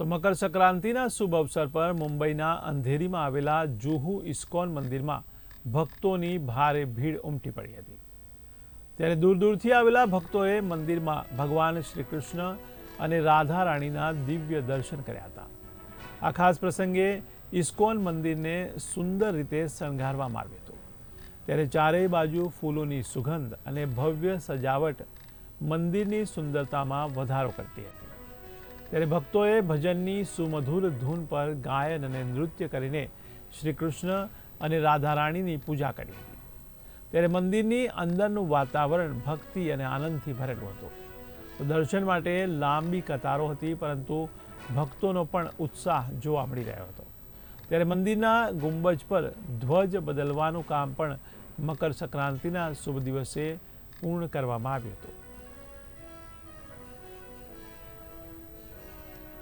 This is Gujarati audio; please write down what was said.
તો મકર સંક્રાંતિના શુભ અવસર પર મુંબઈના અંધેરીમાં આવેલા જુહુ ઇસ્કોન મંદિરમાં ભક્તોની ભારે ભીડ ઉમટી પડી હતી. ત્યારે દૂર દૂરથી આવેલા ભક્તોએ મંદિરમાં ભગવાન શ્રી કૃષ્ણ અને રાધા રાણીના દિવ્ય દર્શન કર્યા હતા. આ ખાસ પ્રસંગે ઇસ્કોન મંદિરને સુંદર રીતે શણગારવામાં આવ્યું હતું. ત્યારે ચારેય બાજુ ફૂલોની સુગંધ અને ભવ્ય સજાવટ મંદિરની સુંદરતામાં વધારો કરતી હતી. ત્યારે ભક્તોએ ભજનની સુમધુર ધૂન પર ગાયન અને નૃત્ય કરીને શ્રી કૃષ્ણ અને રાધા રાણીની પૂજા કરી હતી. ત્યારે મંદિરની અંદરનું વાતાવરણ ભક્તિ અને આનંદથી ભરેલું હતું. દર્શન માટે લાંબી કતારો હતી, પરંતુ ભક્તોનો પણ ઉત્સાહ જોવા મળી રહ્યો હતો. ત્યારે મંદિરના ગુંબજ પર ધ્વજ બદલવાનું કામ પણ મકર સંક્રાંતિના શુભ દિવસે પૂર્ણ કરવામાં આવ્યું હતું.